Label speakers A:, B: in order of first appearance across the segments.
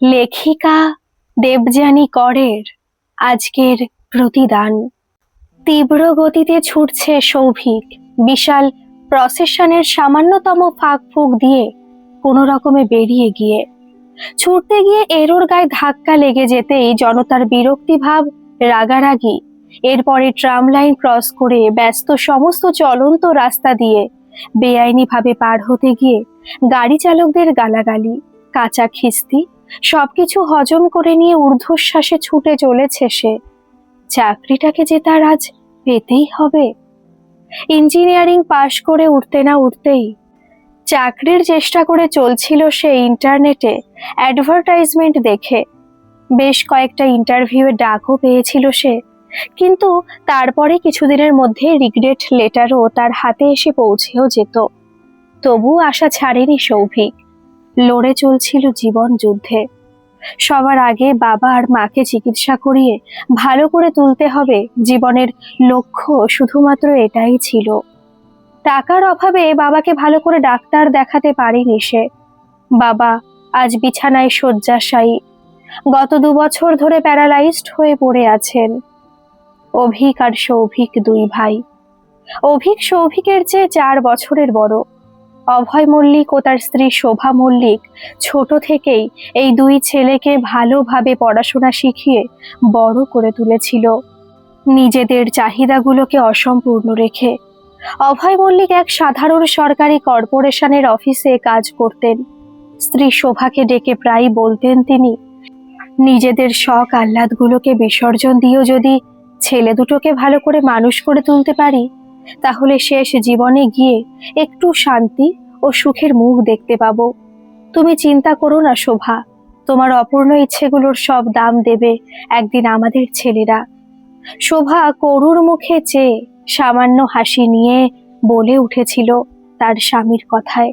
A: লেখিকা দেবযানী করের আজকের প্রতিদান। তীব্র গতিতে ছুটছে সৌভিক। বিশাল প্রসেশনের সামান্যতম ফাঁক ফুঁক দিয়ে কোনো রকমে বেরিয়ে গিয়ে। ছুটতে গিয়ে এরোর গায়ে ধাক্কা লেগে যেতেই জনতার বিরক্তি ভাব, রাগারাগি, এরপরে ট্রাম লাইন ক্রস করে ব্যস্ত সমস্ত চলন্ত রাস্তা দিয়ে বেআইনিভাবে পার হতে গিয়ে গাড়ি চালকদের গালাগালি, কাঁচা খিস্তি সবকিছু হজম করে নিয়ে ঊর্ধ্বশ্বাসে ছুটে চলেছে সে। চাকরিটাকে যে তার আজ পেতেই হবে। ইঞ্জিনিয়ারিং পাশ করে উঠতে না উঠতেই চাকরির চেষ্টা করে চলছিল সে ইন্টারনেটে অ্যাডভার্টাইজমেন্ট দেখে। বেশ কয়েকটা ইন্টারভিউয়ে ডাকও পেয়েছিল সে, কিন্তু তারপরে কিছুদিনের মধ্যে রিগ্রেট লেটারও তার হাতে এসে পৌঁছেও যেত। তবু আশা ছাড়েনি সৌভিক। লড়ে চলছিল জীবন যুদ্ধে। সবার আগে বাবা আর মাকে চিকিৎসা করিয়ে ভালো করে তুলতে হবে জীবনের লক্ষ্য শুধুমাত্র এটাই ছিল। টাকার অভাবে বাবাকে ভালো করে ডাক্তার দেখাতে পারেনি সে। বাবা আজ বিছানায় শয্যাশায়ী। গত দু বছর ধরে প্যারালাইজড হয়ে পড়ে আছেন। অভিক আর সৌভিক দুই ভাই। অভিক সৌভিকের চেয়ে চার বছরের বড়। অভয় মল্লিক ও তার স্ত্রী শোভা মল্লিক ছোট থেকেই এই দুই ছেলেকে ভালোভাবে পড়াশোনা শিখিয়ে বড় করে তুলেছিল। নিজেদের চাহিদাগুলোকে অসম্পূর্ণ রেখে অভয় মল্লিক এক সাধারণ সরকারি কর্পোরেশনের অফিসে কাজ করতেন। স্ত্রী শোভাকে ডেকে প্রায় বলতেন তিনি, নিজেদের শখ আহ্লাদগুলোকে বিসর্জন দিয়েও যদি, ছেলে দুটোকে ভালো করে মানুষ করে তুলতে পারি। তাহলে শেষ জীবনে গিয়ে একটু শান্তি ও সুখের মুখ দেখতে পাবো। তুমি চিন্তা করো না, শোভা। তোমার অপূর্ণ ইচ্ছেগুলোর সব দাম দেবে একদিন আমাদের ছেলেরা। শোভা করুর মুখে চেয়ে সামান্য হাসি নিয়ে বলে উঠেছিল তার স্বামীর কথায়,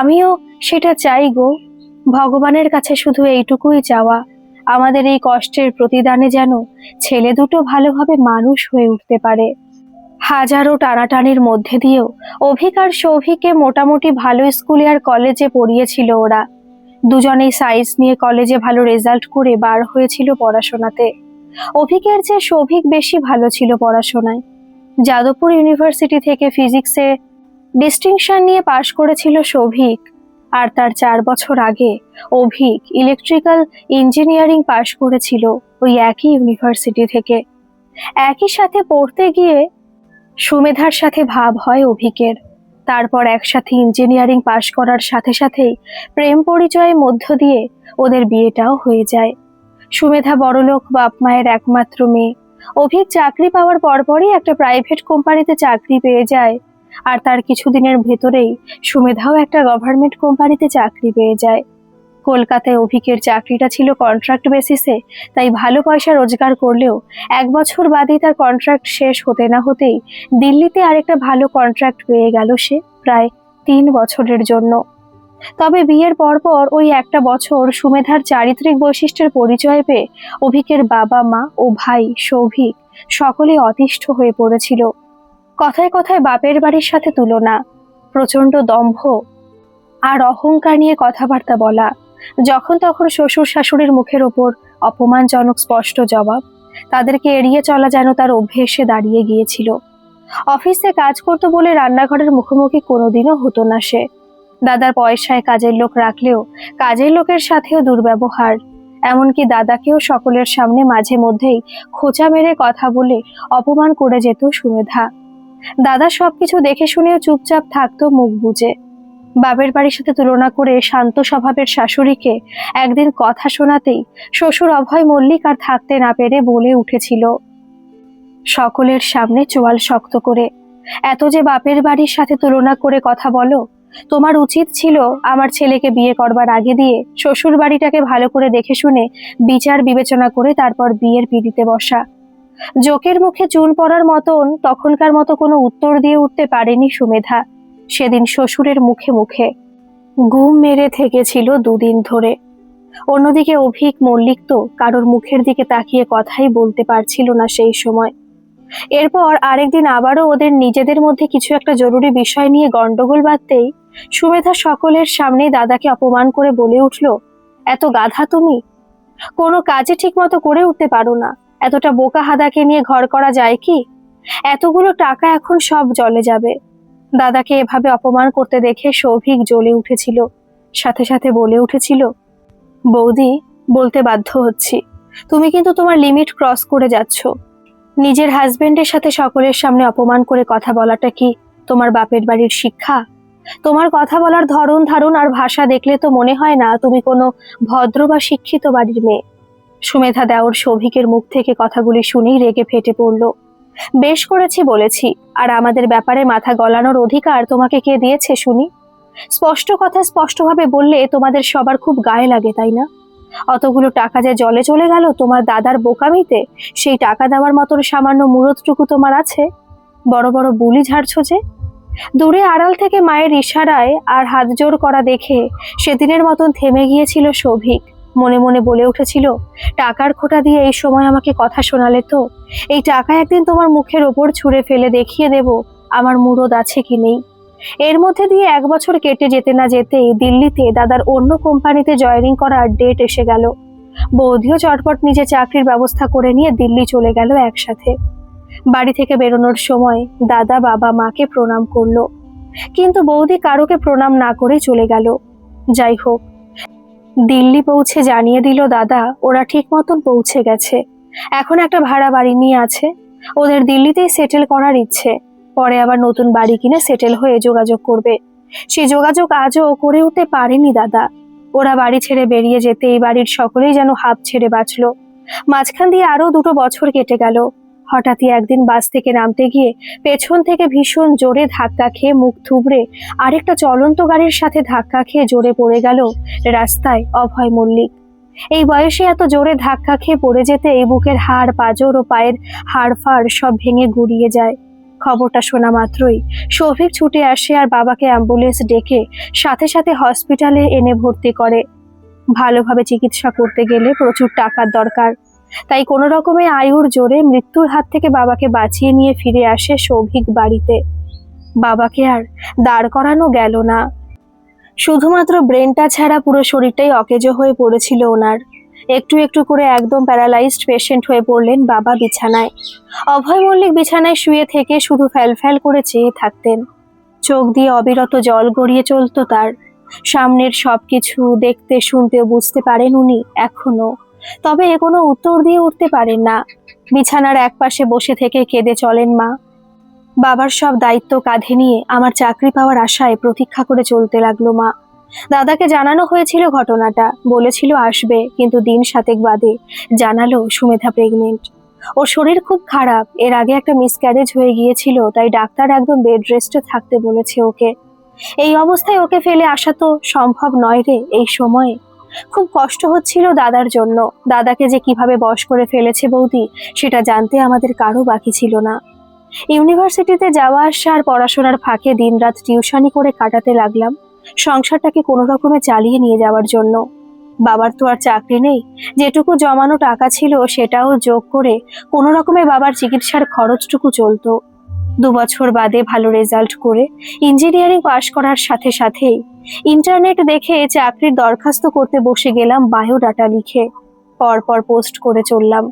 A: আমিও সেটা চাই গো। ভগবানের কাছে শুধু এইটুকুই চাওয়া। আমাদের এই কষ্টের প্রতিদানে যেন ছেলে দুটো ভালোভাবে মানুষ হয়ে উঠতে পারে। হাজারো টানাটানির মধ্যে দিয়েও অভিক আর সৌভিককে মোটামুটি ভালো স্কুলে আর কলেজে পড়িয়েছিল ওরা। দুজনেই সায়েন্স নিয়ে কলেজে ভালো রেজাল্ট করে বার হয়েছিল পড়াশোনাতে। অভিকের চেয়ে সৌভিক বেশি ভালো ছিল পড়াশোনায়। যাদবপুর ইউনিভার্সিটি থেকে ফিজিক্সে ডিস্টিংশন নিয়ে পাশ করেছিল সৌভিক আর তার চার বছর আগে অভিক ইলেকট্রিক্যাল ইঞ্জিনিয়ারিং পাশ করেছিল ওই একই ইউনিভার্সিটি থেকে। একই সাথে পড়তে গিয়ে সুমেধার সাথে ভাব হয় অভিকের। তারপর একসাথে ইঞ্জিনিয়ারিং পাশ করার সাথে সাথেই প্রেম পরিচয়ের মধ্য দিয়ে ওদের বিয়েটাও হয়ে যায়। সুমেধা বড়লোক বাপ মায়ের একমাত্র মেয়ে। অভিক চাকরি পাওয়ার পরপরই একটা প্রাইভেট কোম্পানিতে চাকরি পেয়ে যায়। আর তার কিছুদিনের ভেতরেই সুমেধাও একটা গভর্নমেন্ট কোম্পানিতে চাকরি পেয়ে যায়। কলকাতায় অভিকের চাকরিটা ছিল কন্ট্রাক্ট বেসিসে তাই ভালো পয়সা রোজগার করলেও এক বছর বাদেই তার কন্ট্রাক্ট শেষ হতে না হতেই দিল্লিতে আরেকটা ভালো কন্ট্রাক্ট পেয়ে গেল সে প্রায় তিন বছরের জন্য। তবে বিয়ের পরপর ওই একটা বছর সুমেধার চারিত্রিক বৈশিষ্ট্যের পরিচয় পেয়ে অভিকের বাবা মা ও ভাই সৌভিক সকলে অতিষ্ঠ হয়ে পড়েছিল। কথায় কথায় বাপের বাড়ির সাথে তুলনা, প্রচণ্ড দম্ভ আর অহংকার নিয়ে কথাবার্তা বলা। যখন তখন শ্বশুর শাশুড়ির মুখের ওপর অপমানজনক স্পষ্ট জবাব, তাদেরকে এড়িয়ে চলা যেন তার অভ্যেসে দাঁড়িয়ে গিয়েছিল। অফিসে কাজ করতো বলে রান্নাঘরের মুখোমুখি কোনোদিনও হতো না সে। দাদার পয়সায় কাজের লোক রাখলেও কাজের লোকের সাথেও দুর্ব্যবহার। এমনকি দাদাকেও সকলের সামনে মাঝে মধ্যেই খোঁচা মেরে কথা বলে অপমান করে যেত সুমেধা। দাদা সবকিছু দেখে শুনেও চুপচাপ থাকতো মুখ বুজে। বাবের বাড়ির সাথে তুলনা করে শান্ত স্বভাবের শাশুড়িকে একদিন কথা শোনাতেই শ্বশুর অভয় মল্লিক আর থাকতে না পেরে বলে উঠেছিল, সকলের সামনে চোয়াল শক্ত করে, এত যে বাপের বাড়ির সাথে তুলনা করে কথা বলো, তোমার উচিত ছিল আমার ছেলেকে বিয়ে করবার আগে দিয়ে শ্বশুর বাড়িটাকে ভালো করে দেখে শুনে বিচার বিবেচনা করে তারপর বিয়ের পিড়িতে বসা। জোকের মুখে চুন পড়ার মতন তখনকার মতো কোনো উত্তর দিয়ে উঠতে পারেনি সুমেধা। সেদিন শ্বশুরের মুখে মুখে গুম মেরে থেকেছিল দুদিন ধরে। অন্যদিকে অভিক মল্লিক তো কারোর মুখের দিকে তাকিয়ে কথাই বলতে পারছিল না সেই সময়। এরপর আরেকদিন আবারও ওদের নিজেদের মধ্যে কিছু একটা জরুরি বিষয় নিয়ে গন্ডগোল বাঁধতেই সুমেধা সকলের সামনে দাদাকে অপমান করে বলে উঠল, এত গাধা তুমি? কোনো কাজে ঠিক মতো করে উঠতে পারো না। এতটা বোকা হাদাকে নিয়ে ঘর করা যায় কি? এতগুলো টাকা এখন সব জলে যাবে। দাদাকে এভাবে অপমান করতে দেখে সৌভিক জ্বলে উঠেছিল। সাথে সাথে বলে উঠেছিল, বৌদি, বলতে বাধ্য হচ্ছি। তুমি কিন্তু তোমার লিমিট ক্রস করে যাচ্ছ। নিজের হাজবেন্ডের সাথে সকলের সামনে অপমান করে কথা বলাটা কি তোমার বাপের বাড়ির শিক্ষা? তোমার কথা বলার ধরন, ধারণ আর ভাষা দেখলে তো মনে হয় না তুমি কোনো ভদ্র বা শিক্ষিত বাড়ির মেয়ে। সুমেধা দেওর সৌভিকের মুখ থেকে কথাগুলি শুনেই রেগে ফেটে পড়ল। বেশ করেছি বলেছি, আর আমাদের ব্যাপারে মাথা গলানোর অধিকার তোমাকে কে দিয়েছে, শুনি? স্পষ্ট কথা স্পষ্টভাবে বললে তোমাদের সবার খুব গায়ে লাগে, তাই না? অতগুলো টাকা যে জলে চলে গেল তোমার দাদার বোকামিতে, সেই টাকা দেওয়ার মতন সামান্য মুরতটুকু তোমার আছে? বড় বড় বুলি ঝাড়ছ যে? দূরে আড়াল থেকে মায়ের ইশারায় আর হাত জোর করা দেখে সেদিনের মতন থেমে গিয়েছিল সৌভিক মনে মনে বলে উঠেছিল, টাকার খোটা দিয়ে এই সময় আমাকে কথা শোনালে তো? এই টাকা একদিন তোমার মুখের ওপর ছুঁড়ে ফেলে দেখিয়ে দেব, আমার মুরদ আছে কি নেই? এর মধ্যে দিয়ে এক বছর কেটে যেতে না যেতেই দিল্লিতে দাদার অন্য কোম্পানিতে জয়েনিং করার ডেট এসে গেল। বৌদিও চটপট নিজে চাকরির ব্যবস্থা করে নিয়ে দিল্লি চলে গেল একসাথে। বাড়ি থেকে বেরোনোর সময় দাদা বাবা মাকে প্রণাম করল। কিন্তু বৌদি কারোকে প্রণাম না করে চলে গেল। যাই হোক দিল্লি পৌঁছে জানিয়ে দিল, দাদা, ওরা ঠিক মতন পৌঁছে গেছে। এখন একটা ভাড়া বাড়ি নিয়ে আছে। ওদের দিল্লিতেই সেটেল করার ইচ্ছে। পরে আবার নতুন বাড়ি কিনে সেটেল হয়ে যোগাযোগ করবে। সে যোগাযোগ আজও করে উঠতে পারেনি, দাদা। ওরা বাড়ি ছেড়ে বেরিয়ে যেতে এই বাড়ির সকলেই যেন হাফ ছেড়ে বাঁচলো। মাঝখান দিয়ে আরও দুটো বছর কেটে গেল। হঠাৎই একদিন বাস থেকে নামতে গিয়ে পেছন থেকে ভীষণ জোরে ধাক্কা খেয়ে মুখ থুবড়ে আরেকটা চলন্ত গাড়ির সাথে ধাক্কা খেয়ে জোরে পড়ে গেল রাস্তায় অভয় মল্লিক। এই বয়সে এত জোরে ধাক্কা খেয়ে পড়ে যেতে এই বুকের হাড়, পাজর ও পায়ের হাড় ফাড় সব ভেঙে গুড়িয়ে যায়। খবরটা শোনা মাত্রই সৌভিক ছুটে আসে আর বাবাকে অ্যাম্বুলেন্স ডেকে সাথে সাথে হসপিটালে এনে ভর্তি করে। ভালোভাবে চিকিৎসা করতে গেলে প্রচুর টাকার দরকার। তাই কোনো রকমে আয়ুর জোরে মৃত্যুর হাত থেকে বাবাকে বাঁচিয়ে নিয়ে ফিরে আসে সৌভিক বাড়িতে। বাবাকে আর দাঁড় করানো গেল না। শুধুমাত্র ব্রেনটা ছাড়া পুরো শরীরটাই অকেজো হয়ে পড়েছিল ওনার। একটু একটু করে একদম প্যারালাইজড পেশেন্ট হয়ে পড়লেন বাবা বিছানায়। অভয় মল্লিক বিছানায় শুয়ে থেকে শুধু ফ্যাল করে চেয়ে থাকতেন। চোখ দিয়ে অবিরত জল গড়িয়ে চলতো তার। সামনের সবকিছু দেখতে শুনতে বুঝতে পারেন উনি এখনও। তবে এ কোনো উত্তর দিয়ে উঠতে পারেন না। বিছানার একপাশে বসে থেকে কেঁদে চলেন মা। বাবার সব দায়িত্ব কাঁধে নিয়ে আমার চাকরি পাওয়ার আশায় প্রতীক্ষা করে চলতে লাগল মা। দাদাকে জানানো হয়েছিল ঘটনাটা, বলেছিল আসবে, কিন্তু দিন সাতেক বাদে জানালো সুমেধা প্রেগনেন্ট ওর শরীর খুব খারাপ, এর আগে একটা মিসক্যারেজ হয়ে গিয়েছিল, তাই ডাক্তার একদম বেড রেস্টে থাকতে বলেছে ওকে। এই অবস্থায় ওকে ফেলে আসা তো সম্ভব নয় রে, এই সময়ে। খুব কষ্ট হচ্ছিল দাদার জন্য। দাদাকে যে কীভাবে বশ করে ফেলেছে বৌদি, সেটা জানতে আমাদের কারও বাকি ছিল না। ইউনিভার্সিটিতে যাওয়া আসা আর পড়াশোনার ফাঁকে দিনরাত টিউশনি করে কাটাতে লাগলাম। সংসারটাকে কোনো রকমে চালিয়ে নিয়ে যাওয়ার জন্য। বাবার তো আর চাকরি নেই। যেটুকু জমানো টাকা ছিল সেটাও যোগ করে কোনো রকমে বাবার চিকিৎসার খরচটুকু চলতো। দু বছর বাদে ভালো রেজাল্ট করে ইঞ্জিনিয়ারিং পাশ করার সাথে সাথেই ইন্টারনেট দেখে চাকরির দরখাস্ত করতে বসে গেলাম বায়োডাটা লিখে। পরপর পোস্ট করে চললাম।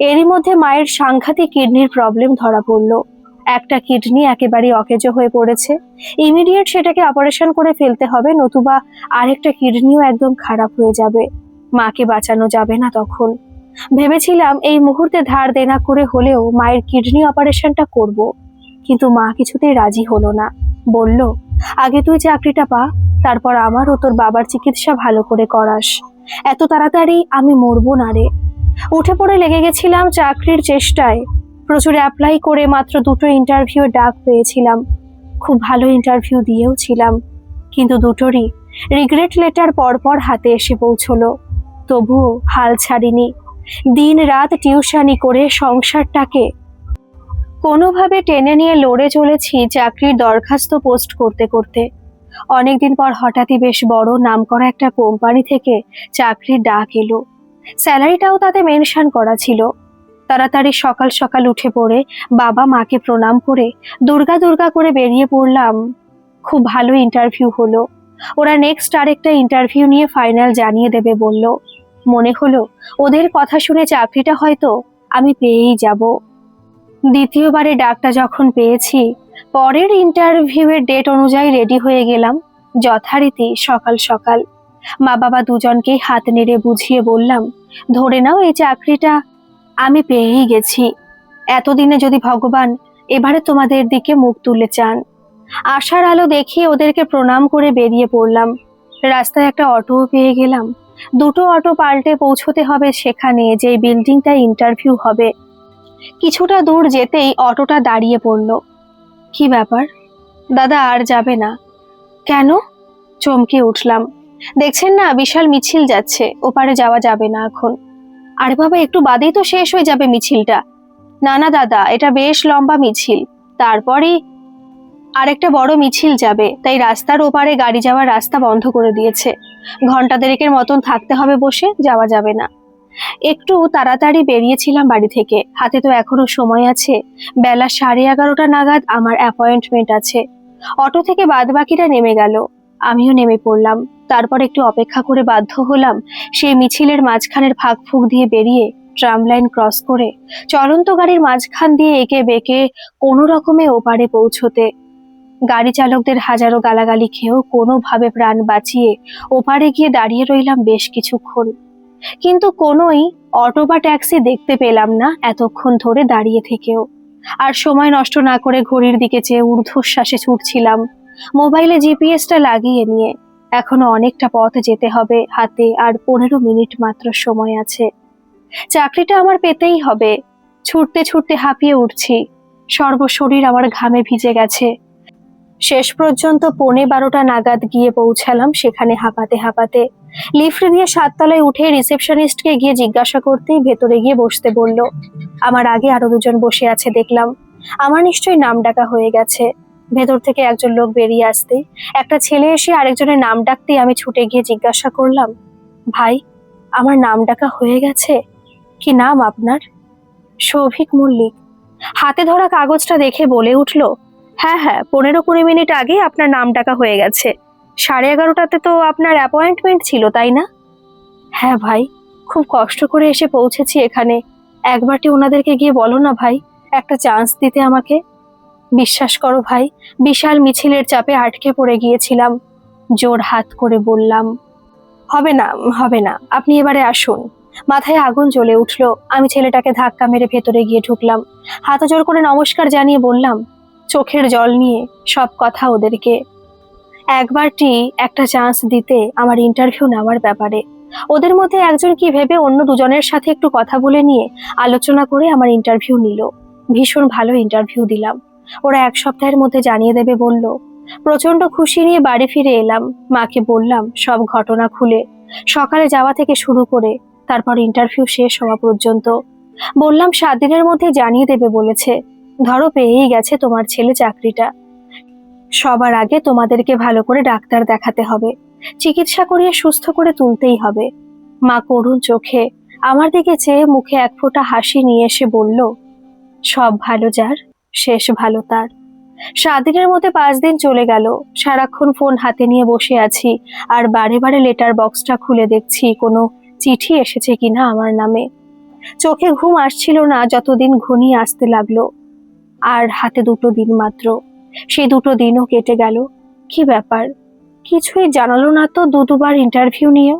A: এরই মধ্যে মায়ের সাংঘাতিক কিডনির প্রবলেম ধরা পড়ল। একটা কিডনি একেবারে অকেজো হয়ে পড়েছে। ইমিডিয়েট সেটাকে অপারেশন করে ফেলতে হবে, নতুবা আরেকটা কিডনিও একদম খারাপ হয়ে যাবে। মাকে বাঁচানো যাবে না তখন। ভেবেছিলাম এই মুহূর্তে ধার দেনা করে হলেও মায়ের কিডনি অপারেশনটা করব। কিন্তু মা কিছুতেই রাজি হলো না। বলল, আগে তুই চাকরিটা পা, তারপর আমার ও তোর বাবার চিকিৎসা ভালো করে করাস। এত তাড়াতাড়ি আমি মরবো না রে। উঠে পড়ে লেগে গেছিলাম চাকরির চেষ্টায়। প্রচুর অ্যাপ্লাই করে মাত্র দুটো ইন্টারভিউ ডাক পেয়েছিলাম। খুব ভালো ইন্টারভিউ দিয়েও ছিলাম। কিন্তু দুটোরই রিগ্রেট লেটার পরপর হাতে এসে পৌঁছলো। তবুও হাল ছাড়িনি। দিন রাত টিউশনি করে সংসারটাকে কোনোভাবে টেনে নিয়ে লড়ে চলেছি চাকরির দরখাস্ত পোস্ট করতে করতে। অনেকদিন পর হঠাৎই বেশ বড় নামকরা একটা কোম্পানি থেকে চাকরির ডাক এলো। স্যালারিটাও তাতে মেনশন করা ছিল। তাড়াতাড়ি সকাল সকাল উঠে পড়ে বাবা মাকে প্রণাম করে দুর্গা দুর্গা করে বেরিয়ে পড়লাম। খুব ভালো ইন্টারভিউ হলো। ওরা নেক্সট আরেকটা ইন্টারভিউ নিয়ে ফাইনাল জানিয়ে দেবে বলল। মনে হলো ওদের কথা শুনে চাকরিটা হয়তো আমি পেয়েই যাব। দ্বিতীয়বারে ডাকটা যখন পেয়েছি, পরের ইন্টারভিউয়ের ডেট অনুযায়ী রেডি হয়ে গেলাম, যথারীতি সকাল সকাল। মা বাবা দুজনকেই হাত নেড়ে বুঝিয়ে বললাম, ধরে নাও এই চাকরিটা, আমি পেয়েই গেছি। এতদিনে যদি ভগবান এবারে তোমাদের দিকে মুখ তুলে চান। আশার আলো দেখিয়ে ওদেরকে প্রণাম করে বেরিয়ে পড়লাম। রাস্তায় একটা অটোও পেয়ে গেলাম। দুটো অটো পাল্টে পৌঁছতে হবে সেখানে যে বিল্ডিংটা ইন্টারভিউ হবে। কিছুটা দূর যেতেই অটোটা দাঁড়িয়ে পড়ল। কি ব্যাপার? দাদা আর যাবে না। কেন? চমকে উঠলাম। দেখছেন না, বিশাল মিছিল যাচ্ছে। ওপারে যাওয়া যাবে না এখন। আরে বাবা, একটু বাদেই তো শেষ হয়ে যাবে মিছিলটা। না না দাদা, এটা বেশ লম্বা মিছিল। তারপরেই আরেকটা বড় মিছিল যাবে। তাই রাস্তার ওপারে গাড়ি যাওয়ার রাস্তা বন্ধ করে দিয়েছে। ঘণ্টা দেড়েকের মতন থাকতে হবে বসে, যাওয়া যাবে না। একটু তাড়াতাড়ি বেরিয়েছিলাম বাড়ি থেকে। হাতে তো এখনও সময় আছে। বেলা সাড়ে এগারোটা নাগাদ আমার অ্যাপয়েন্টমেন্ট আছে। অটো থেকে বাদবাকিরা নেমে গেল। আমিও নেমে পড়লাম। তারপর একটু অপেক্ষা করে বাধ্য হলাম সেই মিছিলের মাঝখানের ফাঁক ফুঁক দিয়ে বেরিয়ে ট্রাম লাইন ক্রস করে চলন্ত গাড়ির মাঝখান দিয়ে একে বেঁকে কোনো রকমে ওপারে পৌঁছতে। গাড়ি চালকদের হাজারো গালাগালি খেয়েও কোনোভাবে প্রাণ বাঁচিয়ে ওপারে গিয়ে দাঁড়িয়ে রইলাম বেশ কিছুক্ষণ। কিন্তু কোনোই অটো বা ট্যাক্সি দেখতে পেলাম না এতক্ষণ ধরে দাঁড়িয়ে থেকেও। আর সময় নষ্ট না করে ঘড়ির দিকে চেয়ে ঊর্ধ্বশ্বাসে ছুটছিলাম। মোবাইলে জিপিএসটা লাগিয়ে নিয়ে। এখনও অনেকটা পথ যেতে হবে, হাতে আর পনেরো মিনিট মাত্র সময় আছে। চাকরিটা আমার পেতেই হবে। ছুটতে ছুটতে হাঁপিয়ে উঠছি। সর্বশরীর আমার ঘামে ভিজে গেছে। শেষ পর্যন্ত পৌনে বারোটা নাগাদ গিয়ে পৌঁছালাম সেখানে হাঁপাতে হাঁপাতে। লিফট দিয়ে সাততলায় উঠে রিসেপশনিস্টকে গিয়ে জিজ্ঞাসা করতেই ভেতরে গিয়ে বসতে বলল, আমার আগে আরও দুজন বসে আছে, দেখলাম। আমার নিশ্চয়ই নাম ডাকা হয়ে গেছে। ভেতর থেকে একজন লোক বেরিয়ে আসতেই একটা ছেলে এসে আরেকজনের নাম ডাকতেই আমি ছুটে গিয়ে জিজ্ঞাসা করলাম, ভাই, আমার নাম ডাকা হয়ে গেছে? কি নাম আপনার? সৌভিক মল্লিক। হাতে ধরা কাগজটা দেখে বলে উঠল হ্যাঁ হ্যাঁ পনেরো কুড়ি মিনিট আগে আপনার নাম ডাকা হয়ে গেছে। সাড়ে এগারোটাতে তো আপনার অ্যাপয়েন্টমেন্ট ছিল, তাই না? হ্যাঁ ভাই, খুব কষ্ট করে এসে পৌঁছেছি এখানে। একবারটি ওনাদেরকে গিয়ে বলো না ভাই, একটা চান্স দিতে আমাকে। বিশ্বাস করো ভাই, বিশাল মিছিলের চাপে আটকে পড়ে গিয়েছিলাম। জোর হাত করে বললাম, হবে না হবে না, আপনি এবারে আসুন। মাথায় আগুন জ্বলে উঠল। আমি ছেলেটাকে ধাক্কা মেরে ভেতরে গিয়ে ঢুকলাম। হাত জোর করে নমস্কার জানিয়ে বললাম চোখের জল নিয়ে সব কথা ওদেরকে। একবারটি একটা চান্স দিতে আমার ইন্টারভিউ নেওয়ার ব্যাপারে। ওদের মধ্যে একজন কি ভেবে অন্য দুজনের সাথে একটু কথা বলে নিয়ে আলোচনা করে আমার ইন্টারভিউ নিল। ভীষণ ভালো ইন্টারভিউ দিলাম। ওরা এক সপ্তাহের মধ্যে জানিয়ে দেবে বলল প্রচণ্ড খুশি নিয়ে বাড়ি ফিরে এলাম। মাকে বললাম, সব ঘটনা খুলে। সকালে যাওয়া থেকে শুরু করে তারপর ইন্টারভিউ শেষ হওয়া পর্যন্ত। বললাম, সাত দিনের মধ্যে জানিয়ে দেবে বলেছে। ধরো পেয়েই গেছে তোমার ছেলে চাকরিটা। সবার আগে তোমাদেরকে ভালো করে ডাক্তার দেখাতে হবে। চিকিৎসা করিয়ে সুস্থ করে তুলতেই হবে। মা করুণ চোখে আমার দিকে চেয়ে মুখে এক ফোঁটা হাসি নিয়ে এসে বলল, সব ভালো যার, শেষ ভালো তার। সাত দিনের মধ্যে পাঁচ দিন চলে গেল। সারাক্ষণ ফোন হাতে নিয়ে বসে আছি আর বারে বারে লেটার বক্সটা খুলে দেখছি কোনো চিঠি এসেছে কিনা আমার নামে। চোখে ঘুম আসছিল না, যতদিন ঘনিয়ে আসতে লাগল। আর হাতে দুটো দিন মাত্র। সেই দুটো দিনও কেটে গেল। কি ব্যাপার? কিছুই জানালো না তো দু দুবার ইন্টারভিউ নিয়ে।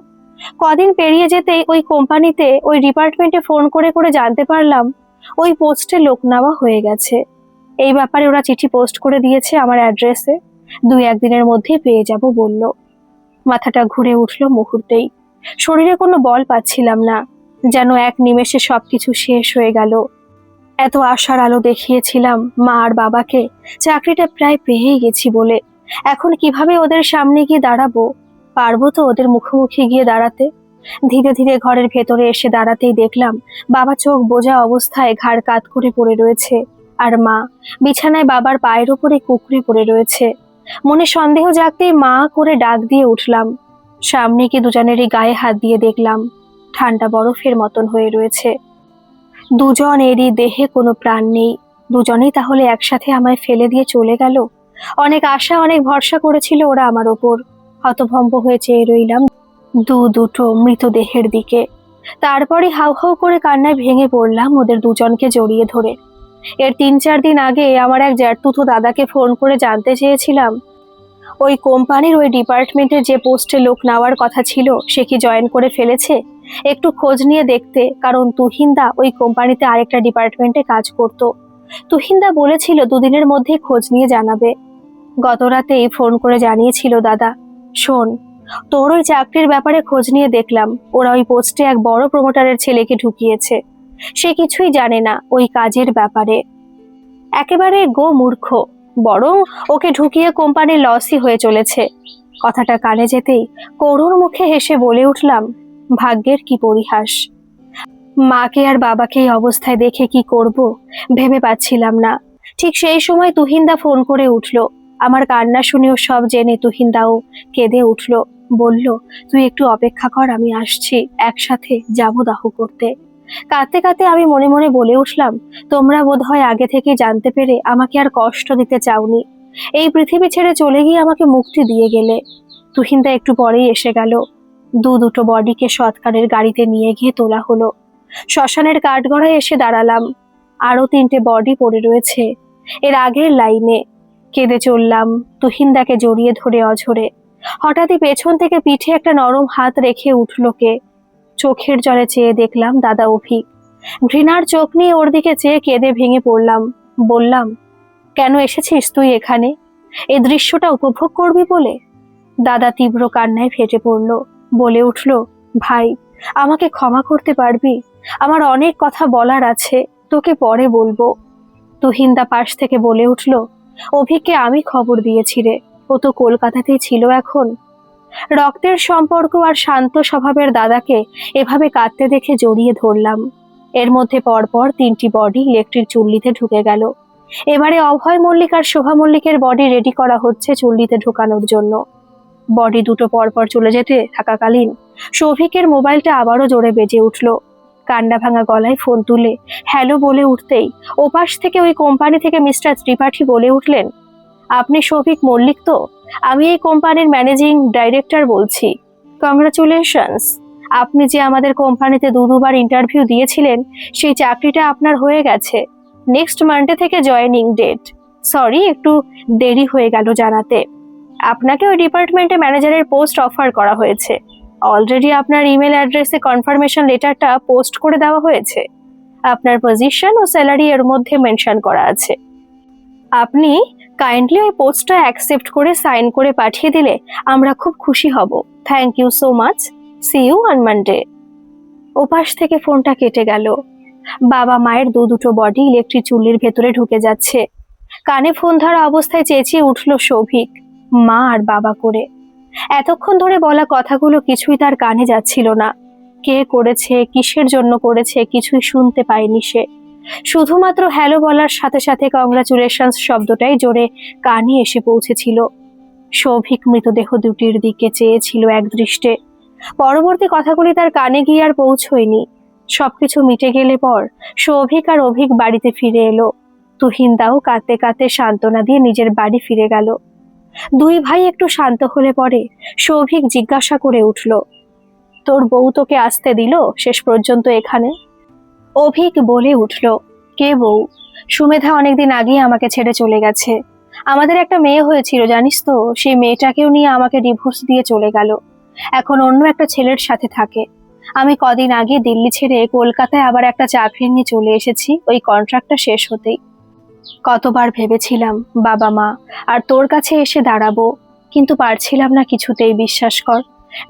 A: কদিন পেরিয়ে যেতে ওই কোম্পানিতে ওই ডিপার্টমেন্টে ফোন করে করে জানতে পারলাম, ওই পোস্টে লোক নেওয়া হয়ে গেছে। এই ব্যাপারে ওরা চিঠি পোস্ট করে দিয়েছে আমার অ্যাড্রেসে দুই একদিনের মধ্যে পেয়ে যাব বলল। মাথাটা ঘুরে উঠল মুহূর্তেই। শরীরে কোনো বল পাচ্ছিলাম না। যেন এক নিমেষে সবকিছু শেষ হয়ে গেল। এত আশার আলো দেখিয়েছিলাম মা আর বাবাকে। চাকরিটা প্রায় পেয়েই গেছি বলে। এখন কীভাবে ওদের সামনে গিয়ে দাঁড়াবো? পারব তো ওদের মুখোমুখি গিয়ে দাঁড়াতে। ধীরে ধীরে ঘরের ভেতরে এসে দাঁড়াতেই দেখলাম, বাবা চোখ বোঝা অবস্থায় ঘাড় কাত করে পড়ে রয়েছে। আর মা, বিছানায় বাবার পায়ের উপরে কুকড়ে পড়ে রয়েছে। মনে সন্দেহ জাগতেই মা করে ডাক দিয়ে উঠলাম। সামনে কি দুজনেরই গায়ে হাত দিয়ে দেখলাম, ঠান্ডা বরফের মতন হয়ে রয়েছে। দুজনেরই দেহে কোনো প্রাণ নেই। দুজনেই তাহলে একসাথে আমায় ফেলে দিয়ে চলে গেল? অনেক আশা, অনেক ভরসা করেছিল ওরা আমার ওপর। হতভম্ব হয়ে চেয়ে রইলাম দু দুটো মৃতদেহের দিকে। তারপরে হাউ হাউ করে কান্নায় ভেঙে পড়লাম ওদের দুজনকে জড়িয়ে ধরে। এর তিন চার দিন আগে আমার এক জ্যাঠতুতো দাদাকে ফোন করে জানতে চেয়েছিলাম। ওই কোম্পানির ওই ডিপার্টমেন্টে যে পোস্টে লোক নেওয়ার কথা ছিল, সে কি জয়েন করে ফেলেছে? একটু খোঁজ নিয়ে দেখতে, কারণ তুহিন্দা ওই কোম্পানিতে আরেকটা ডিপার্টমেন্টে কাজ করত। তুহিন্দা বলেছিল দুদিনের মধ্যেই খোঁজ নিয়ে জানাবে। গত রাতেই ফোন করে জানিয়েছিল, দাদা, শোন, তোর ওই চাকরির ব্যাপারে খোঁজ নিয়ে দেখলাম। ওরা ওই পোস্টে এক বড় প্রমোটারের ছেলেকে ঢুকিয়েছে। সে কিছুই জানে না ওই কাজের ব্যাপারে। একেবারে গো মূর্খ, বরং ওকে ঢুকিয়ে কোম্পানির লসই হয়ে চলেছে। কথাটা কানে যেতেই করুণ মুখে হেসে বলে উঠলাম ভাগ্যের কি পরিহাস? মাকে আর বাবাকে এই অবস্থায় দেখে কি করব? ভেবে পাচ্ছিলাম না। ঠিক সেই সময় তুহিন্দা ফোন করে উঠল। আমার কান্না শুনেও সব জেনে তুহিন্দাও কেঁদে উঠল। বলল, তুই একটু অপেক্ষা কর, আমি আসছি। একসাথে যাব দাহ করতে। কাঁদতে কাঁদতে আমি মনে মনে বলে উঠলাম, তোমরা বোধহয় আগে থেকে জানতে পেরে আমাকে আর কষ্ট দিতে চাওনি। এই পৃথিবী ছেড়ে চলে গিয়ে আমাকে মুক্তি দিয়ে গেলে। তুহিন্দা একটু পরেই এসে গেল। দু দুটো বডিকে সৎকারের গাড়িতে নিয়ে গিয়ে তোলা হলো। শ্মশানের কাঠগড়ায় এসে দাঁড়ালাম। আরও তিনটে বডি পড়ে রয়েছে। এর আগের লাইনে, কেঁদে চললাম, তুহিন্দাকে জড়িয়ে ধরে অঝরে। হঠাৎই পেছন থেকে পিঠে একটা নরম হাত রেখে উঠল কে। চোখের জলে চেয়ে দেখলাম দাদা অভিক। ঘৃণার চোখ নিয়ে ওর দিকে চেয়ে কেঁদে ভেঙে পড়লাম। বললাম, কেন এসেছিস তুই এখানে? এই দৃশ্যটা উপভোগ করবি বলে? দাদা তীব্র কান্নায় ফেটে পড়ল। বলে উঠল, ভাই, আমাকে ক্ষমা করতে পারবি? আমার অনেক কথা বলার আছে, তোকে পরে বলব। তুহিন্দা পাশ থেকে বলে উঠল, অভিককে আমি খবর দিয়েছি রে, ও তো কলকাতাতেই ছিল এখন। রক্তের সম্পর্ক আর শান্ত স্বভাবের দাদাকে এভাবে কাঁদতে দেখে জড়িয়ে ধরলাম। এর মধ্যে পরপর তিনটি বডি ইলেকট্রিক চুল্লিতে ঢুকে গেল। এবারে অভয় মল্লিক আর শোভা মল্লিকের বডি রেডি করা হচ্ছে চুল্লিতে ঢোকানোর জন্য। বডি দুটো পরপর চলে যেতে থাকাকালীন সৌভিকের মোবাইলটা আবারও জোরে বেজে উঠল। কান্না ভাঙা গলায় ফোন তুলে, হ্যালো বলে উঠতেই ওপাশ থেকে ওই কোম্পানি থেকে মিস্টার ত্রিপাঠী বলে উঠলেন, আপনি সৌভিক মল্লিক তো? আমি এই কোম্পানির ম্যানেজিং ডাইরেক্টর বলছি। কংগ্রাচুলেশনস, আপনি যে আমাদের কোম্পানিতে দু দুবার ইন্টারভিউ দিয়েছিলেন, সেই চাকরিটা আপনার হয়ে গেছে। নেক্সট মানডে থেকে জয়েনিং ডেট। সরি, একটু দেরি হয়ে গেল জানাতে। আপনাকে ওই ডিপার্টমেন্টে ম্যানেজারের পোস্ট অফার করা হয়েছে। অলরেডি আপনার ইমেল অ্যাড্রেসে কনফার্মেশন লেটারটা পোস্ট করে দেওয়া হয়েছে। আপনার পজিশন ও স্যালারি এর মধ্যে মেনশন করা আছে। আপনি কাইন্ডলি ওই পোস্টটা অ্যাকসেপ্ট করে সাইন করে পাঠিয়ে দিলে আমরা খুব খুশি হব। Thank you so much see you on Monday ওপাশ থেকে ফোনটা কেটে গেল। বাবা মায়ের দু দুটো বডি ইলেকট্রিক চুল্লির ভেতরে ঢুকে যাচ্ছে। কানে ফোন ধরা অবস্থায় চেঁচিয়ে উঠল সৌভিক মা আর বাবা করে। এতক্ষণ ধরে বলা কথাগুলো কিছুই তার কানে যাচ্ছিল না। কে করেছে, কিসের জন্য করেছে কিছুই শুনতে পায়নি সে। শুধুমাত্র হ্যালো বলার সাথে সাথে কংগ্রাচুলেশনস শব্দটাই জোরে কানে এসে পৌঁছেছিল। সৌভিক মৃতদেহ দুটির দিকে চেয়েছিল এক দৃষ্টে পরবর্তী কথাগুলি তার কানে গিয়ে আর পৌঁছয়নি। সবকিছু মিটে গেলে পর সৌভিক আর অভিক বাড়িতে ফিরে এলো। তুহিন দাও কাঁদতে কাঁদতে সান্ত্বনা দিয়ে নিজের বাড়ি ফিরে গেল। দুই ভাই একটু শান্ত হলে পরে সৌভিক জিজ্ঞাসা করে উঠল, তোর বউ তোকে আসতে দিল শেষ পর্যন্ত এখানে? অভিক বলে উঠল, কে বউ? সুমেধা অনেকদিন আগেই আমাকে ছেড়ে চলে গেছে। আমাদের একটা মেয়ে হয়েছিল, জানিস তো? সেই মেয়েটাকেও নিয়ে আমাকে ডিভোর্স দিয়ে চলে গেল। এখন অন্য একটা ছেলের সাথে থাকে। আমি কদিন আগে দিল্লি ছেড়ে কলকাতায় আবার একটা চাকরি নিয়ে চলে এসেছি, ওই কন্ট্রাক্টটা শেষ হতেই। কতবার ভেবেছিলাম, বাবা মা, আর তোর কাছে এসে দাঁড়াবো, কিন্তু পারছিলাম না কিছুতেই বিশ্বাস কর।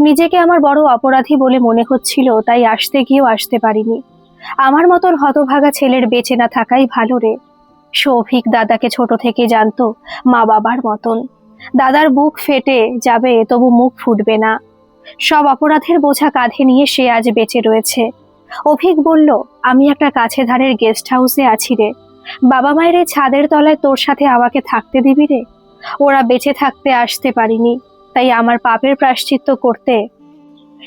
A: নিজেকে আমার বড় অপরাধী বলে মনে হচ্ছিল, তাই আসতে গিয়েও আসতে পারিনি। আমার মতন হতভাগা ছেলের বেঁচে না থাকাই ভালো রে। সৌভিক দাদাকে ছোট থেকে জানতো, মা বাবার মতন। দাদার বুক ফেটে যাবে, তবু মুখ ফুটবে না। সব অপরাধের বোঝা কাঁধে নিয়ে সে আজ বেঁচে রয়েছে। অভিক বলল, আমি একটা কাছে ধারের গেস্ট হাউসে আছি রে। বাবা মায়ের এই ছাদের তলায় তোর সাথে আমাকে থাকতে দিবি রে? ওরা বেঁচে থাকতে আসতে পারিনি, তাই আমার পাপের প্রায়শ্চিত্ত করতে।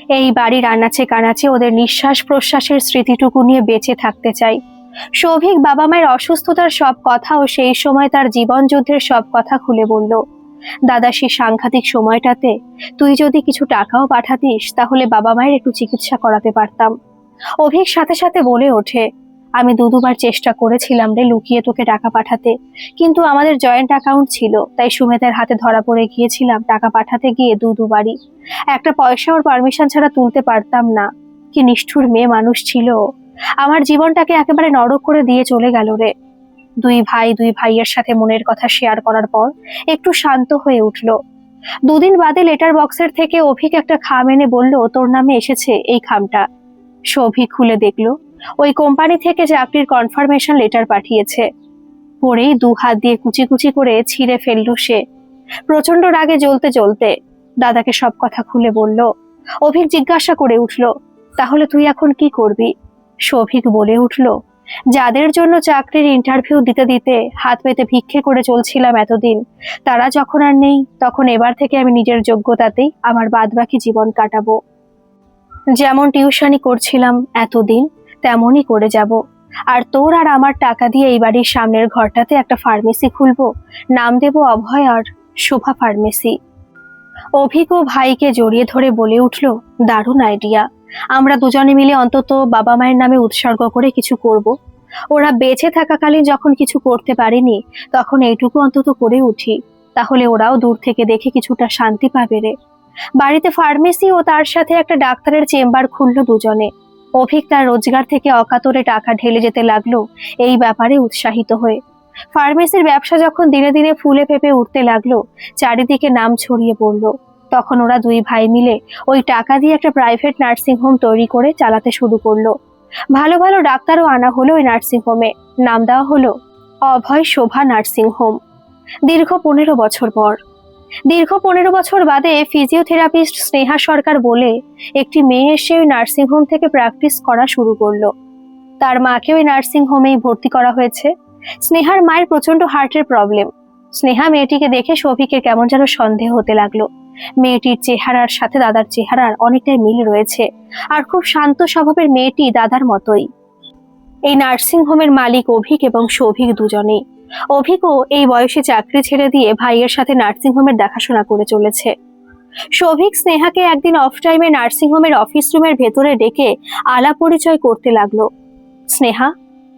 A: এই বাড়ির আনাচে কানাচে ওদের নিঃশ্বাস প্রশ্বাসের স্মৃতিটুকু নিয়ে বেঁচে থাকতে চাই। সৌভিক বাবা মায়ের অসুস্থতার সব কথা ও সেই সময় তার জীবন যুদ্ধের সব কথা খুলে বলল। দাদা, সেই সাংঘাতিক সময়টাতে তুই যদি কিছু টাকাও পাঠাতিস, তাহলে বাবা মায়ের একটু চিকিৎসা করাতে পারতাম। অভিক সাথে সাথে বলে ওঠে আমি দু দুবার চেষ্টা করেছিলাম রে লুকিয়ে তোকে টাকা পাঠাতে, কিন্তু আমাদের জয়েন্ট অ্যাকাউন্ট ছিল, তাই সুমেতের হাতে ধরা পড়ে গিয়েছিলাম টাকা পাঠাতে গিয়ে দু দুবারই। একটা পয়সা ওর পারমিশন ছাড়া তুলতে পারতাম না। কি নিষ্ঠুর মেয়ে মানুষ ছিল আমার জীবনটাকে একেবারে নরক করে দিয়ে চলে গেল রে। দুই ভাই দুই ভাইয়ের সাথে মনের কথা শেয়ার করার পর একটু শান্ত হয়ে উঠল। দুদিন বাদে লেটার বক্সের থেকে অভিক একটা খাম এনে বলল, তোর নামে এসেছে এই খামটা। সৌভিক খুলে দেখল ওই কোম্পানি থেকে চাকরির কনফার্মেশন লেটার পাঠিয়েছে। পরেই দু হাত দিয়ে কুচি কুচি করে ছিঁড়ে ফেলল সে। প্রচণ্ড রাগে জ্বলতে জ্বলতে দাদাকে সব কথা খুলে বলল অভিক জিজ্ঞাসা করে উঠল, তাহলে তুই এখন কি করবি? সৌভিক বলে উঠল, যাদের জন্য চাকরির ইন্টারভিউ দিতে দিতে হাত পেতে ভিক্ষে করে চলছিলাম এতদিন, তারা যখন আর নেই, তখন এবার থেকে আমি নিজের যোগ্যতাতেই আমার বাদবাকি জীবন কাটাবো। যেমন টিউশনি করছিলাম এতদিন তেমনই করে যাব। আর তোর আর আমার টাকা দিয়ে এই বাড়ির সামনের ঘরটাতে একটা ফার্মেসি খুলবো। নাম দেব অভয় আর শোভা ফার্মেসি অভিক ও ভাইকে জড়িয়ে ধরে বলে উঠল, দারুণ আইডিয়া আমরা দুজনে মিলে অন্তত বাবা মায়ের নামে উৎসর্গ করে কিছু করব। ওরা বেঁচে থাকাকালীন যখন কিছু করতে পারিনি, তখন এইটুকু অন্তত করে উঠি। তাহলে ওরাও দূর থেকে দেখে কিছুটা শান্তি পাবে রে। বাড়িতে ফার্মেসি ও তার সাথে একটা ডাক্তারের চেম্বার খুললো দুজনে। অভিক তার রোজগার থেকে অকাতরে টাকা ঢেলে যেতে লাগল, এই ব্যাপারে উৎসাহিত হয়ে। ফার্মেসির ব্যবসা যখন দিনে দিনে ফুলে ফেপে উঠতে লাগল, চারিদিকে নাম ছড়িয়ে পড়ল। তখন ওরা দুই ভাই মিলে ওই টাকা দিয়ে একটা প্রাইভেট নার্সিং হোম তৈরি করে চালাতে শুরু করল। ভালো ভালো ডাক্তারও আনা হলো ওই নার্সিং হোমে নাম দেওয়া হলো, অভয় শোভা নার্সিং হোম দীর্ঘ পনেরো বছর পর। দীর্ঘ পনেরো বছর বাদে ফিজিওথেরাপিস্ট স্নেহা সরকার বলে, একটি মেয়ে এসে ওই নার্সিং হোম থেকে প্র্যাকটিস করা শুরু করল। তার মাকে ওই নার্সিং হোমেই ভর্তি করা হয়েছে। স্নেহার মায়ের প্রচণ্ড হার্টের প্রবলেম স্নেহা মেয়েটিকে দেখে সৌভিকের কেমন যেন সন্দেহ হতে লাগল। মেয়েটির চেহারার সাথে দাদার চেহারার অনেকটাই মিল রয়েছে। আর খুব শান্ত স্বভাবের মেয়েটি দাদার মতোই। এই নার্সিং হোমের মালিক অভিক এবং সৌভিক দুজনেই। অভিকও এই বয়সে চাকরি ছেড়ে দিয়ে ভাইয়ের সাথে নার্সিং হোমের দেখাশোনা করে চলেছে। সৌভিক স্নেহাকে একদিন অফ টাইমে নার্সিং হোমের অফিস রুমের ভেতরে ডেকে আলাপ পরিচয় করতে লাগল। স্নেহা,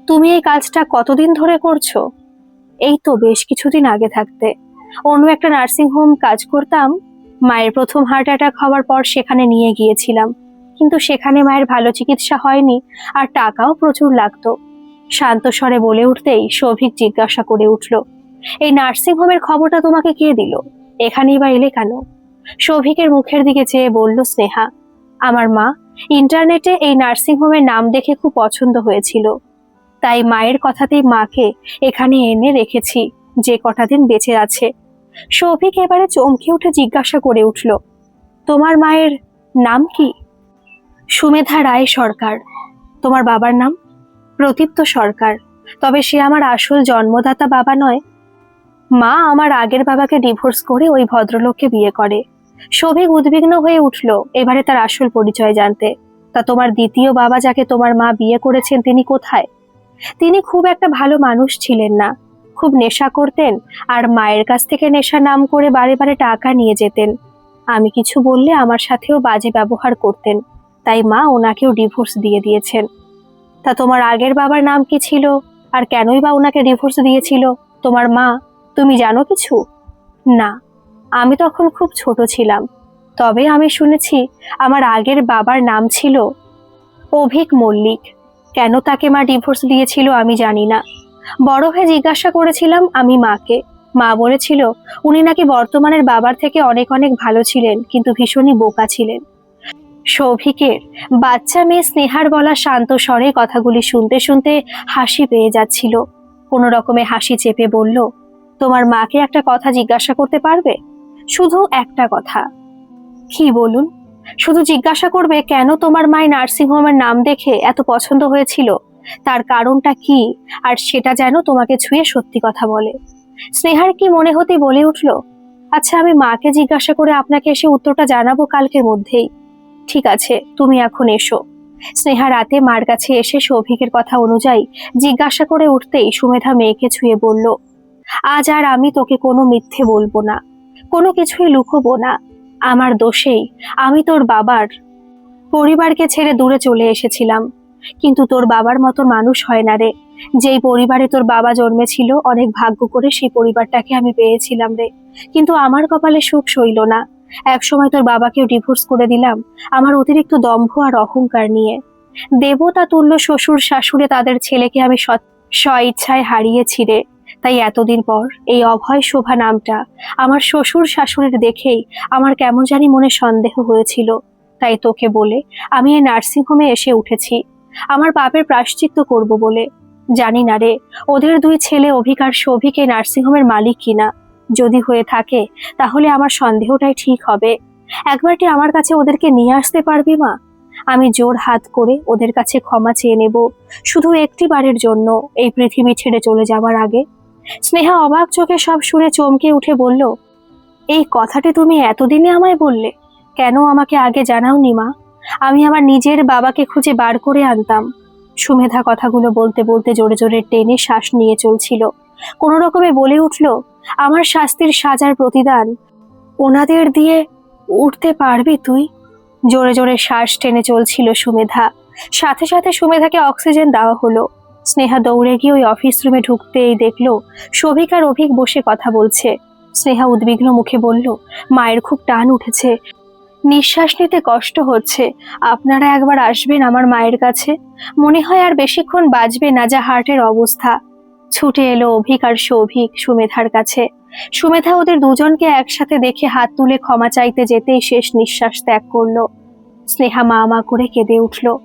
A: তুমি এই কাজটা কতদিন ধরে করছ? এই তো বেশ কিছুদিন আগে থাকতে। অন্য একটা নার্সিং হোম কাজ করতাম। মায়ের প্রথম হার্ট অ্যাটাক হওয়ার পর সেখানে নিয়ে গিয়েছিলাম। কিন্তু সেখানে মায়ের ভালো চিকিৎসা হয়নি আর টাকাও প্রচুর লাগতো। শান্ত স্বরে বলে উঠতেই সৌভিক জিজ্ঞাসা করে উঠল, এই নার্সিং হোমের খবরটা তোমাকে কে দিল? এখানেই বা এলে কেন? সৌভিকের মুখের দিকে চেয়ে বলল স্নেহা, আমার মা ইন্টারনেটে এই নার্সিং হোমের নাম দেখে খুব পছন্দ হয়েছিল। তাই মায়ের কথাতেই মাকে এখানে এনে রেখেছি, যে কটা দিন বেঁচে আছে। সৌভিক এবারে চমকে উঠে জিজ্ঞাসা করে উঠল, তোমার মায়ের নাম কি? সুমেধা রায় সরকার। তোমার বাবার নাম? প্রদীপ্ত সরকার। তবে সে আমার আসল জন্মদাতা বাবা নয়। মা আমার আগের বাবাকে ডিভোর্স করে ওই ভদ্রলোককে বিয়ে করে। সৌভিক উদ্বিগ্ন হয়ে উঠল এবারে তার আসল পরিচয় জানতে। তা তোমার দ্বিতীয় বাবা যাকে তোমার মা বিয়ে করেছেন তিনি কোথায়? তিনি খুব একটা ভালো মানুষ ছিলেন না। খুব নেশা করতেন আর মায়ের কাছ থেকে নেশা নাম করে বারে বারে টাকা নিয়ে যেতেন। আমি কিছু বললে আমার সাথেও বাজে ব্যবহার করতেন। তাই মা ওনাকেও ডিভোর্স দিয়ে দিয়েছেন। তা তোমার আগের বাবার নাম কি ছিল? আর কেনই বা ওনাকে ডিভোর্স দিয়েছিল? তোমার মা, তুমি জানো কিছু? না, আমি তখন খুব ছোট ছিলাম। তবে আমি শুনেছি আমার আগের বাবার নাম ছিল অভিক মল্লিক। কেন তাকে মা ডিভোর্স দিয়েছিল আমি জানি না। বড় হয়ে জিজ্ঞাসা করেছিলাম আমি মাকে। মা বলেছিল, উনি নাকি বর্তমানের বাবার থেকে অনেক অনেক ভালো ছিলেন, কিন্তু ভীষণই বোকা ছিলেন। সৌভিকের বাচ্চা মেয়ে স্নেহার বলা শান্ত স্বরে কথাগুলি শুনতে শুনতে হাসি পেয়ে যাচ্ছিল। কোনো রকমে হাসি চেপে বলল, তোমার মাকে একটা কথা জিজ্ঞাসা করতে পারবে? শুধু একটা কথা। কি বলুন? শুধু জিজ্ঞাসা করবে কেন তোমার মায়ের নার্সিং হোমের নাম দেখে এত পছন্দ হয়েছিল? তার কারণটা কি? আর সেটা যেন তোমাকে ছুঁয়ে সত্যি কথা বলে। স্নেহার কি মনে হতে বলে উঠল আচ্ছা আমি মাকে জিজ্ঞাসা করে আপনাকে এসে উত্তরটা জানাব কালকের মধ্যেই। ঠিক আছে, তুমি এখন এসো। স্নেহা রাতে মার কাছে এসে সৌভিকের কথা অনুযায়ী জিজ্ঞাসা করে উঠতেই সুমেধা মেয়েকে ছুঁয়ে বলল, আজ আর আমি তোকে কোনো মিথ্যে বলব না, কোনো কিছুই লুকোবো না। আমার দোষেই আমি তোর বাবার পরিবারকে ছেড়ে দূরে চলে এসেছিলাম। কিন্তু তোর বাবার মতো মানুষ হয় না রে। যেই পরিবারে তোর বাবা জন্মেছিল, অনেক ভাগ্য করে সেই পরিবারটাকে আমি পেয়েছিলাম রে। কিন্তু আমার কপালে সুখ সইল না। একসময় তোর বাবাকেও ডিভোর্স করে দিলাম। আমার অতিরিক্ত দম্ভ আর অহংকার নিয়ে। দেবতা তুল্য শ্বশুর শাশুড়ে তাদের ছেলেকে আমি সৎ- স্ব ইচ্ছায় হারিয়েছি রে। তাই এতদিন পর এই অভয় শোভা নামটা আমার শ্বশুর শাশুড়ির দেখেই আমার কেমন জানি মনে সন্দেহ হয়েছিল। তাই তোকে বলে আমি এই নার্সিংহোমে এসে উঠেছি। আমার পাপের প্রায়শ্চিত্ত করব বলে। জানি না রে, ওদের দুই ছেলে অভিকার সৌভিক এই নার্সিংহোমের মালিক কিনা। যদি হয়ে থাকে, তাহলে আমার সন্দেহটাই ঠিক হবে। একবারটি আমার কাছে ওদেরকে নিয়ে আসতে পারবি মা? আমি জোর হাত করে ওদের কাছে ক্ষমা চেয়ে নেব। শুধু একটি বারের জন্য এই পৃথিবী ছেড়ে চলে যাওয়ার আগে। স্নেহা অবাক চোখে সব শুনে চমকে উঠে বলল, এই কথাটি তুমি এতদিনে আমায় বললে, কেন আমাকে আগে জানাওনি মা? আমি আমার নিজের বাবাকে খুঁজে বার করে আনতাম। সুমেধা কথাগুলো বলতে বলতে জোরে জোরে টেনে শ্বাস নিয়ে চলছিল। কোনো রকমে বলে উঠল আমার শাস্তির সাজার প্রতিদান। ওনাদের দিয়ে উঠতে পারবি তুই? জোরে জোরে শ্বাস টেনে চলছিল সুমেধা। সাথে সাথে সুমেধাকে অক্সিজেন দেওয়া হলো। স্নেহা দৌড়ে গিয়ে ওই অফিস রুমে ঢুকতেই দেখল, শোভিক আর অভিক বসে কথা বলছে। স্নেহা উদ্বিগ্ন মুখে বলল, মায়ের খুব টান উঠেছে। নিঃশ্বাস নিতে কষ্ট হচ্ছে। আপনারা একবার আসবেন আমার মায়ের কাছে। মনে হয় আর বেশিক্ষণ বাঁচবে না যা হার্টের অবস্থা। ছুটে এলো অভিক আর সৌভিক সুমেধার কাছে। সুমেধা ওদের দুজনকে একসাথে দেখে হাত তুলে ক্ষমা চাইতে যেতেই শেষ নিঃশ্বাস ত্যাগ করল। স্নেহা মা মা করে কেঁদে উঠল।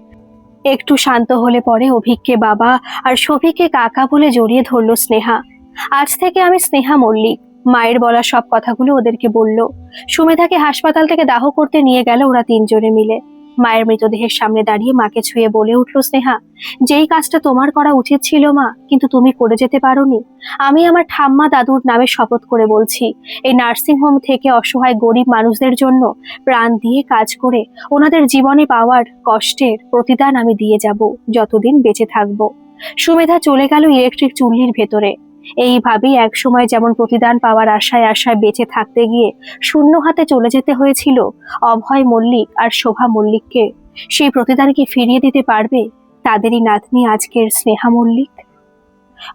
A: একটু শান্ত হলে পরে অভিককে বাবা আর সভিককে কাকা বলে জড়িয়ে ধরলো স্নেহা। আজ থেকে আমি স্নেহা মল্লিক। মায়ের বলা সব কথাগুলো ওদেরকে বলল। সুমেধাকে হাসপাতাল থেকে দাহ করতে নিয়ে গেল ওরা তিনজনে মিলে। মায়ের মৃতদেহের সামনে দাঁড়িয়ে মাকে ছুঁয়ে বলে উঠল, স্নেহা, যেই কাজটা তোমার করা উচিত ছিল, মা, কিন্তু তুমি করে যেতে পারোনি। আমি আমার ঠাম্মা দাদুর নামে শপথ করে বলছি, এই নার্সিং হোম থেকে অসহায় গরিব মানুষদের জন্য প্রাণ দিয়ে কাজ করে ওনাদের জীবনে পাওয়ার কষ্টের প্রতিদান আমি দিয়ে যাব, যতদিন বেঁচে থাকব। সুমেধা চলে গেল ইলেকট্রিক চুল্লির ভেতরে। এইভাবেই একসময় যেমন প্রতিদান পাওয়ার আশায় আশায় বেঁচে থাকতে গিয়ে শূন্য হাতে চলে যেতে হয়েছিল, অভয় মল্লিক আর শোভা মল্লিককে। সেই প্রতিদান কি ফিরিয়ে দিতে পারবে? তাদেরই নাতনি আজকের স্নেহা মল্লিক।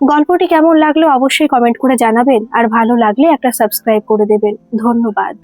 A: গল্পটি কেমন লাগল অবশ্যই কমেন্ট করে জানাবেন, আর ভালো লাগলে একটা সাবস্ক্রাইব করে দেবেন। ধন্যবাদ।